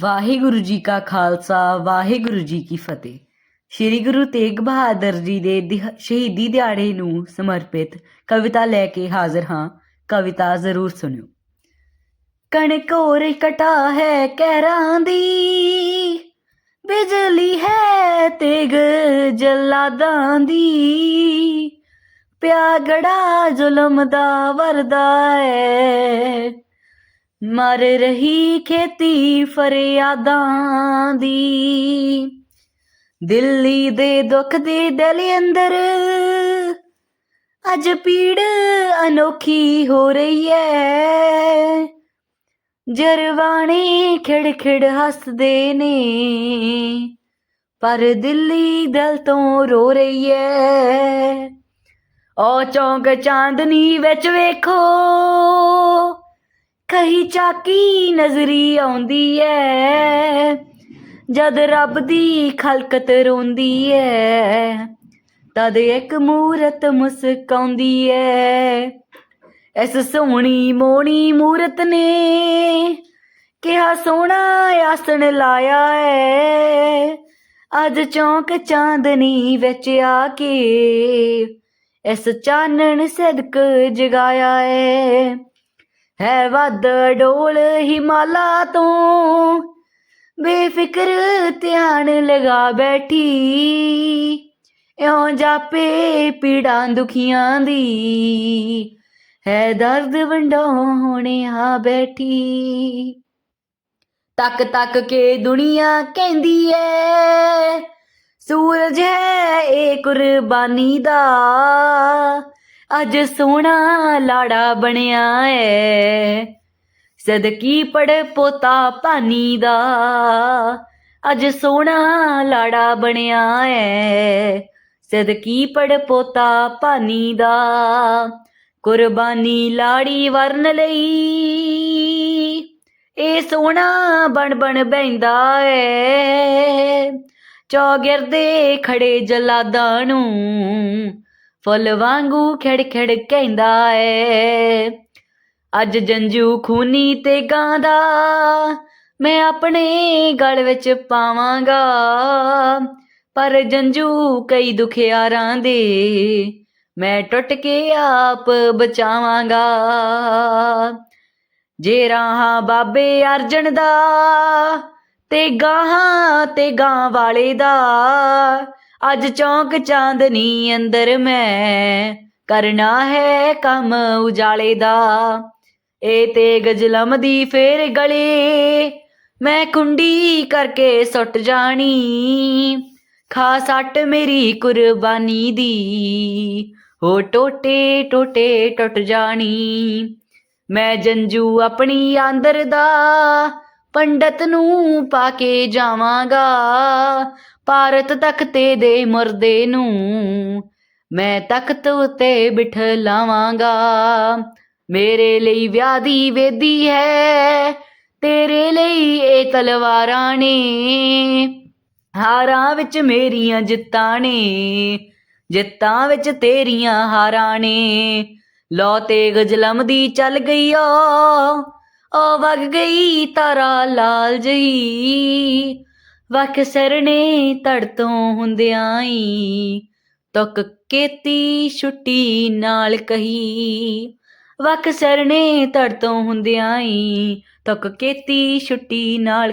ਵਾਹਿਗੁਰੂ ਜੀ ਕਾ ਖਾਲਸਾ, ਵਾਹਿਗੁਰੂ ਜੀ ਕੀ ਫਤਿਹ। ਸ੍ਰੀ ਗੁਰੂ ਤੇਗ ਬਹਾਦਰ ਜੀ ਦੇ ਸ਼ਹੀਦੀ ਦਿਹਾੜੇ ਨੂੰ ਸਮਰਪਿਤ ਕਵਿਤਾ ਲੈ ਕੇ ਹਾਜ਼ਰ ਹਾਂ। ਕਵਿਤਾ ਜ਼ਰੂਰ ਸੁਣਿਓ। ਕਣਕ ਹੋਰ ਕਟਾ ਹੈ ਕਹਿਰਾਂ ਦੀ, ਬਿਜਲੀ ਹੈ ਤੇਗ ਜਲਾਦਾਂ ਦੀ। ਪਿਆਗੜਾ ਜ਼ੁਲਮ ਦਾ ਵਰਦਾ ਹੈ ਮਰ ਰਹੀ ਖੇਤੀ ਫਰਿਆਦਾਂ ਦੀ। ਦਿੱਲੀ ਦੇ ਦੁੱਖ ਦੇ ਦਿਲ ਅੰਦਰ ਅੱਜ ਪੀੜ ਅਨੋਖੀ ਹੋ ਰਹੀ ਹੈ ਜਰਵਾਣੇ ਖਿੜ ਖਿੜ ਹੱਸਦੇ ਨੇ, ਪਰ ਦਿੱਲੀ ਦਿਲ ਤੋਂ ਰੋ ਰਹੀ ਹੈ ਉਹ ਚੌਂਕ ਚਾਂਦਨੀ ਵਿੱਚ ਵੇਖੋ ਕਹੀ ਚਾਕੀ ਨਜ਼ਰੀ ਆਉਂਦੀ ਐ। ਜਦ ਰੱਬ ਦੀ ਖਲਕਤ ਰੋਂਦੀ ਐ, ਤਦ ਇੱਕ ਮੂਰਤ ਮੁਸਕਾਉਂਦੀ ਐ। ਇਸ ਸੋਹਣੀ ਮੋਣੀ ਮੂਰਤ ਨੇ ਕਿਹਾ, ਸੋਹਣਾ ਆਸਣ ਲਾਇਆ ਐ। ਅੱਜ ਚੌਂਕ ਚਾਂਦਨੀ ਵਿੱਚ ਆ ਕੇ ਇਸ ਚਾਨਣ ਸਦਕ ਜਗਾਇਆ ਐ। ਹੈ ਵੱਧ ਡੋਲ ਹਿਮਾਲਾ ਤੋਂ। ਬੇਫਿਕਰ ਧਿਆਨ ਲਗਾ ਬੈਠੀ। ਇਉਂ ਜਾਪੇ ਪੀੜਾਂ ਦੁਖੀਆਂ ਦੀ। ਹੈ ਦਰਦ ਵੰਡਾਉਣੇ ਆ ਬੈਠੀ। ਤੱਕ ਤੱਕ ਕੇ ਦੁਨੀਆ ਕਹਿੰਦੀ ਐ, ਸੂਰਜ ਹੈ ਇਹ ਕੁਰਬਾਨੀ ਦਾ। ਅੱਜ ਸੋਹਣਾ ਲਾੜਾ ਬਣਿਆ ਏ। ਸਦਕੀ ਪੜ ਪੋਤਾ ਪਾਨੀ ਦਾ। ਅੱਜ ਸੋਹਣਾ ਲਾੜਾ ਬਣਿਆ ਏ। ਸਦਕੀ ਪੜ ਪੋਤਾ ਪਾਨੀ ਦਾ। ਕੁਰਬਾਨੀ ਲਾੜੀ ਵਰਨ ਲਈ। ਇਹ ਸੋਹਣਾ ਬਣ ਬਣ ਬੈਂਦਾ ਏ। ਚੌਗਿਰਦੇ ਖੜੇ ਜਲਾਦਾਂ ਨੂੰ। ਫੁੱਲ ਵਾਂਗੂ ਖੜ ਖੜ ਕਹਿੰਦਾ ਏ। ਅੱਜ ਜੰਜੂ ਖੂਨੀ ਤੇ ਗਾਂਦਾ, ਮੈਂ ਆਪਣੇ ਗਲ ਵਿੱਚ ਪਾਵਾਂਗਾ। ਪਰ ਜੰਜੂ ਕਈ ਦੁਖਿਆਰਾਂ ਦੇ, ਮੈਂ ਟੁੱਟ ਕੇ ਆਪ ਬਚਾਵਾਂਗਾ। ਜੇ ਰਾਹਾਂ ਬਾਬੇ ਅਰਜਨ ਦਾ, ਤੇ ਗਾਹਾਂ ਤੇ ਗਾਂ ਵਾਲੇ ਦਾ ਅੱਜ ਚੌਂਕ ਚਾਂਦਨੀ ਅੰਦਰ ਮੈਂ ਕਰਨਾ ਹੈ ਕੰਮ ਉਜਾਲੇ ਦਾ। ਇਹ ਤੇ ਗਜਲਮ ਦੀ ਫੇਰ ਗਲੇ, ਮੈਂ ਕੁੰਡੀ ਕਰਕੇ ਸੁੱਟ ਜਾਣੀ। ਖਾ ਸੱਟ ਮੇਰੀ ਕੁਰਬਾਨੀ ਦੀ, ਹੋ ਟੋਟੇ ਟੋਟੇ ਟੁੱਟ ਜਾਣੀ। ਮੈਂ ਜੰਜੂ ਆਪਣੀ ਆਂਦਰ ਦਾ, ਪੰਡਤ ਨੂੰ ਪਾ ਕੇ ਜਾਵਾਂਗਾ। ਭਾਰਤ ਤਖਤੇ ਦੇ ਮਰਦੇ ਨੂੰ ਮੈਂ ਤਖਤ ਉਤੇ ਬਿਠਲਾਵਾਂਗਾ ਮੇਰੇ ਲਈ ਵਿਆਹ ਦੀ ਵੇਦੀ ਹੈ, ਤੇਰੇ ਲਈ ਇਹ ਤਲਵਾਰਾਂ ਨੇ। ਹਾਰਾਂ ਵਿੱਚ ਮੇਰੀਆਂ ਜਿੱਤਾਂ ਨੇ, ਜਿੱਤਾਂ ਵਿੱਚ ਤੇਰੀਆਂ ਹਾਰਾਂ ਨੇ। ਲੋ ਤੇ ਗਜਲਮ ਦੀ ਚੱਲ ਗਈ ਓ ਓ ਵਗ ਗਈ ਤਾਰਾ ਲਾਲ ਜਈ। ਵਕ ਸਰਨੇ ਧੜ ਤੋਂ ਹੁੰਦਿਆਂ ਈ। ਤੁਕ ਕੇਤੀ ਛੁੱਟੀ ਨਾਲ ਕਹੀ। ਵਕ ਸਰਨੇ ਤੜ ਤੋਂ ਹੁੰਦਿਆਂ ਈ। ਤੁਕ ਕੇਤੀ ਛੁੱਟੀ ਨਾਲ